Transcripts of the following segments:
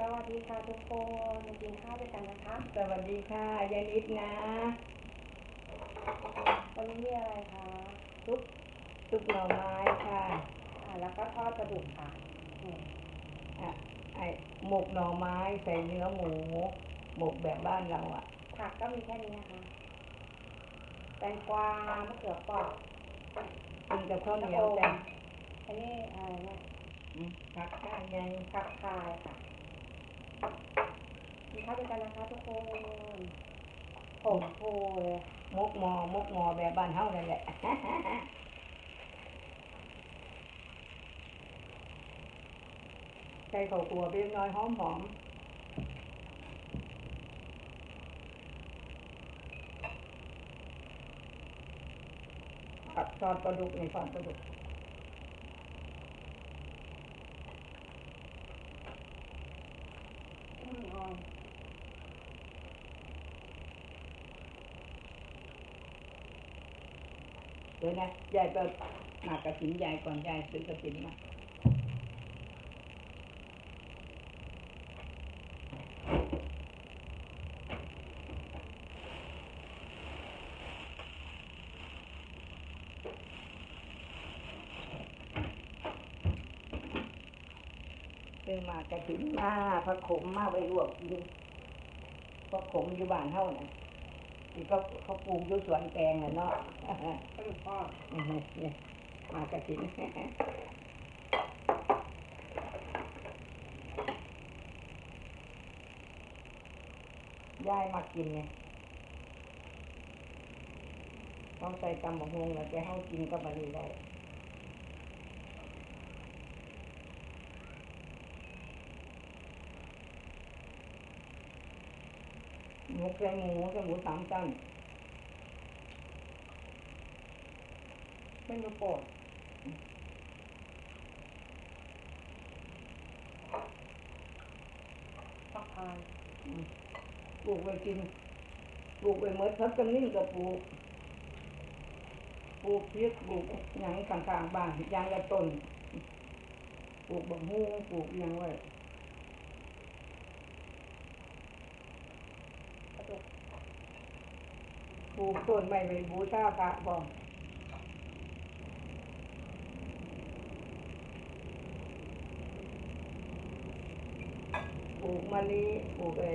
สวัสดีค่ะทุกคนมากินข้าวด้วยกันนะคะ สวัสดีค่ะยายนิดนะ วันนี้มีอะไรคะซุปซุปหน่อไม้ค่ะ อ่าแล้วก็ทอดกระดูกค่ะอืมอะไอหมกหน่อไม้ใส่เนื้อหมูหมกแบบบ้านเราอะ ผักก็มีแค่นี้นะคะแตงกวามะเขือเปราะกินกับข้าวเหนียวจ้ะอันนี้อะไรเนี่ยอืมผักข้างไงผักคายค่ะ กินข้าวด้วยกันนะคะทุกคนผมโพเลยมกมอมกมอแบบบ้านเฮานั่นแหละใส่ข้าวคั่วเพียงน้อยหอมหอมผัดซอสปลาดุกในซอสปลาดุก อืมอ่อน เดี๋ยวนะยายไปหมากกระถินยายก่อนยายซื้อกระถินมาซื้อมากระถินมาผักขมมาไปลวกกินผักขมอยู่บ้านเท่าน่ะ ที่เขาเขาปลูกอยู่สวนแตงอะเนาะกระดูกทอดนี่ยมากระถิ่นยายมากินไงต้องใส่ตำบักฮงแล้วแกเข้ากินกับมันนี้ได้ หมกใส่หมูใส่หมูสามชั้นเมนูโปรดผักคายอืมปลูกไว้กินปลูกไว้เมื่อพักกันนิ่งก็ปลูกปลูกพริกปลูกหยังข้างๆบ้านยางละต้นปลูกบักฮู้ปลูกหยังไว้ กระดูก ปลูกต้นไม้ไว้บูชาพระบ่ปลูกมะลิปลูกไอ้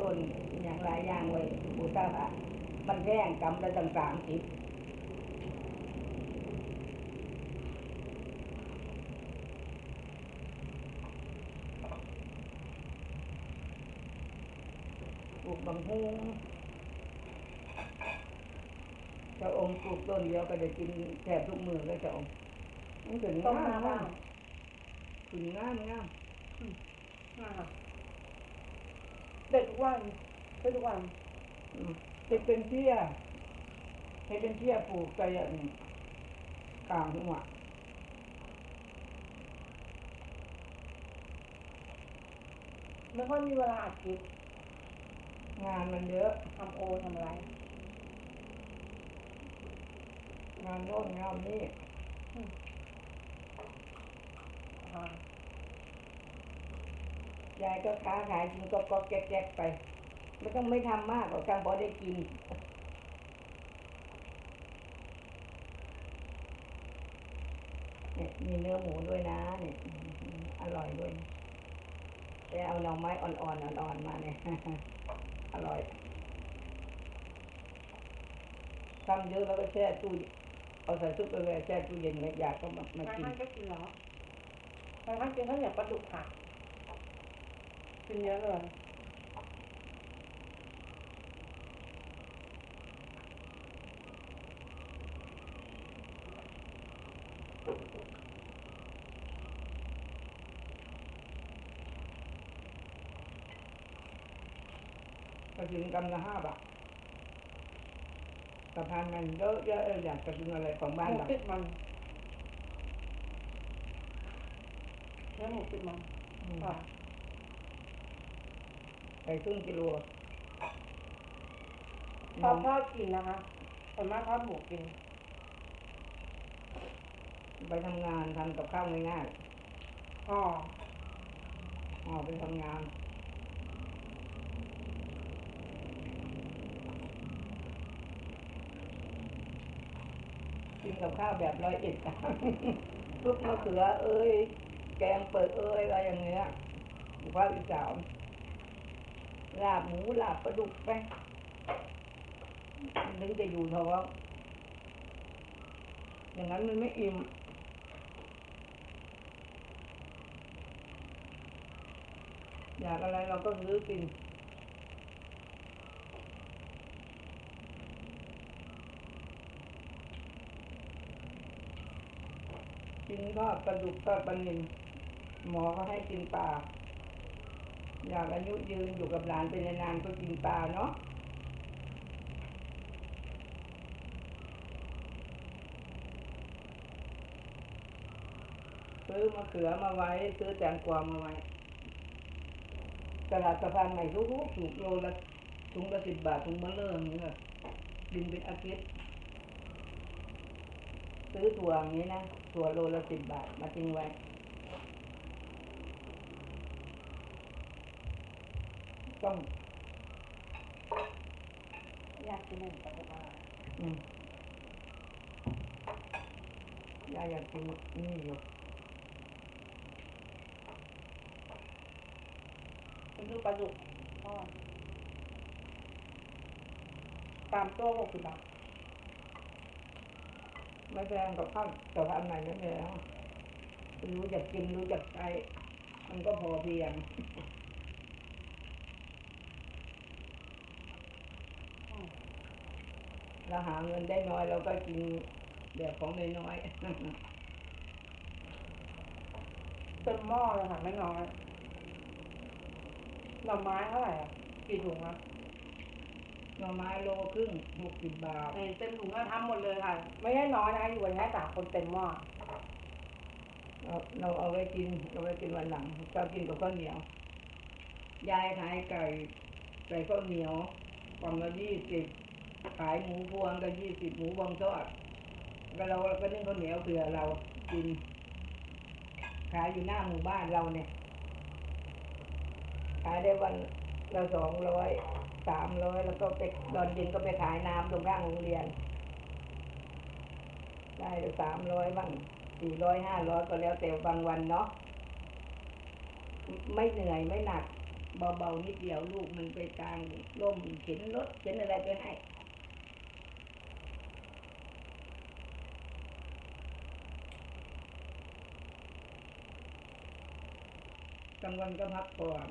ต้นอย่างหลายอย่างไว้บูชาพระมันแพงกำละตั้งสามสิบปลูกบางฮู เจะอมปลูกต้นเดียวก็จะกินแทบทุกมือเลยเจะอมมันถึงต้มงามน้ำงาบ้างมถึงงามงามอ่าเด็ดทุกวันเด็ดทุกวันอืมเฮ็ดเป็นเที่ยเฮ็ดเป็นเที่ยปลูกใจอันกลางหัวไม่ค่อยมีเวลาอัดคลิปงานมันเยอะ ทำโอทำอะไร งานโน่นงานนี่อ่ายายก็ค้าขายกินก็ก็แก๊กๆไป ไม่ต้องไม่ทำมากหรอกจังพอได้กินเนี่ยมีเนื้อหมูด้วยนะเนี่ยอืมอร่อยด้วยนะแต่เอาหน่อไม้อ่อนๆอ่อนๆมาเนี่ยอร่อยทำเยอะแล้วก็แช่ตู้ เย็นเอาใส่ซุปไปเลยแช่ตู้เย็นเลยอยากก็มามาบางกิน ท่านก็กินแล้วบางท่านกินข้าวเหนียวปลาดุกค่ะกินเยอะเลยก็กินกำละห้าบาท สะพานมันเยอะเยอะเอออยากจะกินอะไรของบ้านหมูเราติดมันเนื้อหมูติดมันอืมค่ะไปครึ่งกิโลชอบทอดกินนะคะส่วนมากทอดหมูกิน ไปทำงานทำกับข้าวง่ายอ๋อๆออกไปทำงาน กินกับข้าวแบบร้อยเอ็ดอะซุปมะเขือ เอ้ย แกงเปิดเอ้ยอะไรอย่างเงี้ยอยู่ภาคอีสานลาบหมูลาบปลาดุกไปมันถึงจะอยู่ท้องอย่างนั้นมันไม่อิ่มอยากอะไรเราก็ซื้อกิน กินก็ปลาดุกก็ปลานิลหมอก็ให้กินปลาอยากอายุยืนอยู่กับหลานเป็นนานๆก็กินปลาเนาะซื้อมะเขือมาไว้ซื้อแตงกวามาไว้ตลาดสะพานใหม่ทุกๆถูกโลละถุงละสิบบาทถุงมะเริ่มนี่ค่ะบินเป็นอาทิตย์ ซื้อถั่วอย่างนี้นะ ถั่วโลละสิบบาท มาทิ้งไว้ ต้องอยากกินหนึ่งปัจจุบันอืมยายอยากกินนี่อยู่คุณดูปลาดุกทอดตามโต้หกสิบบาท ไม่แพงกับข้าวสะพานใหม่ไม่แพงรู้จักกินรู้จักใช้มันก็พอเพียงเราหาเงินได้น้อยเราก็กินแบบของน้อยเต็มหม้อเลยค่ะไม่น้อยหน่อไม้เท่าไหร่อะกี่ถุงอะ น่อไม้โลครึ่งหกสิบบาทเออเต็มถุงก็ทำหมดเลยค่ะ ไม่ใช่น้อยนะคะอยู่กันแค่สามคนเต็มหม้อเราเราเอาไว้กินเอาไว้กินวันหลังก็กินกับข้าวเหนียว ยายขายไก่ไก่ข้าวเหนียวกล่องละยี่สิบขายหมูพวงก็ยี่สิบหมูบองทอดก็เราก็นึ่งข้าวเหนียวเผื่อเรากิน ขายอยู่หน้าหมู่บ้านเราเนี่ย ขายได้วันละสองร้อย สามร้อยแล้วก็ไปตอนเย็นก็ไปขายน้ำตรงข้างโรงเรียน ได้สามร้อยบ้างสี่ร้อยห้าร้อยก็แล้วแต่บางวันเนาะไม่เหนื่อยไม่หนัก เบาๆนิดเดียวลูกมันไปกลางร่มเข็นรถเข็นอะไรไปให้กลางวันก็พักก่อน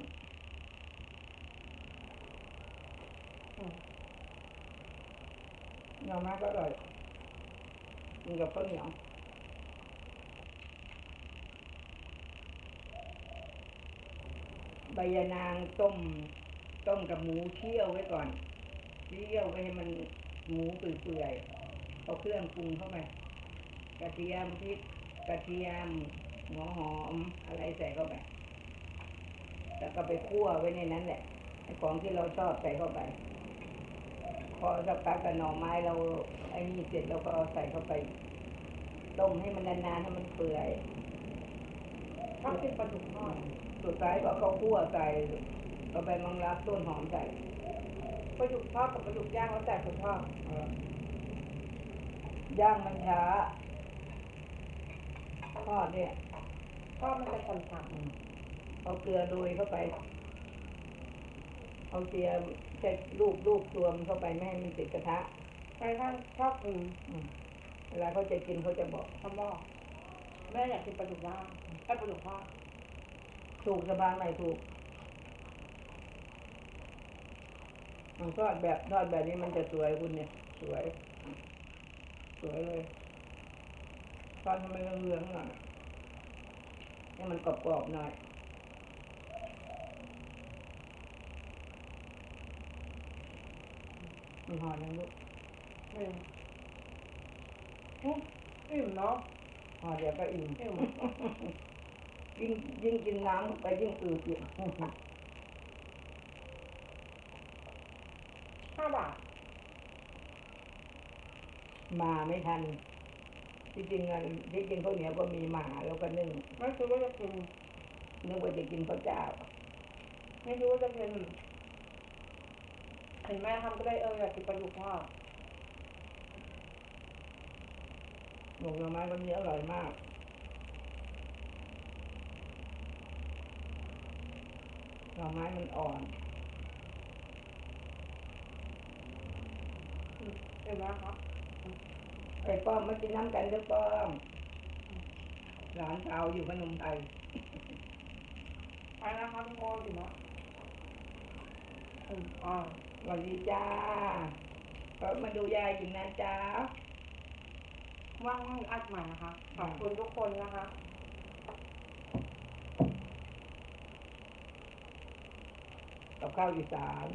อืม หน่อไม้ก็อร่อยกินกับข้าวเหนียวใบยะนางต้ม ต้มกับหมูเคี่ยวไว้ก่อนเคี่ยวไว้ให้มันหมูเปื่อยๆเอาเครื่องปรุงเข้าไปกระเทียมพริกกระเทียมหัวหอมอะไรใส่เข้าไปแล้วก็ไปคั่วไว้ในนั้นแหละของที่เราชอบใส่เข้าไป พอสักพักกับหน่อไม้เราไอ้นี่เสร็จเราก็เอาใส่เข้าไปต้มให้มันนานๆให้มันเปื่อยชอบกินปลาดุกทอดสุดท้ายก็เอาข้าวคั่วใส่เอาไปมังลักต้นหอมใส่ปลาดุกทอดกับปลาดุกย่างแล้วแต่คนชอบเออย่างมันช้าทอดเนี่ยชอบมันจะฉ่ำอืมเอาเกลือโรยเข้าไป เอาเกลือใช้ลูบลูบตัวมันเข้าไปไม่ให้มันติดกระทะๆใครท่านชอบอืมอืมเวลาเขาจะกินเขาจะบอกทำหม้อแม่อยากกินปลาดุกย่างไอ้ปลาดุกทอดถูกสบายไหมถูกมันทอดแบบทอดแบบนี้มันจะสวยคุณเนี่ย สวย สวยเลยทอดให้มันเหลืองๆหน่อยให้มันกรอบๆหน่อย มันหอมยังลูกอืมอืมอิ่มเนาะหอมเดี๋ยวก็อิ่มอิ่มยิ่งยิ่งกินน้ำไปยิ่งอืดอีกห้าบาทมาไม่ทันที่จริงอะที่กินข้าวเหนียวก็มีหมาแล้วก็นึ่งไม่คือว่าจะกินนึกว่าจะกินข้าวเจ้า ไม่รู้ว่าจะเป็น เห็นแม่ทำก็ได้เอออยากกินปลาดุกทอดหมูหน่อไม้วันนี้อร่อยมาก หน่อไม้มันอ่อนอืมเห็นไหมคะไอ้ป้อมมากินน้ำกันเด้อป้อมหลานสาวอยู่พนมไทยไปนะคะทุกคนถึงแล้วอืมอ่า สวัสดีจ้าก็มาดูยายอยู่นะจ้าว่างๆอัดใหม่นะคะ ขอบคุณทุกคนนะคะกับข้าวอีสาน